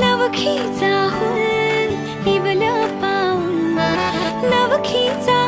नवखीचा हुल इवलं पाऊल. नवखीचा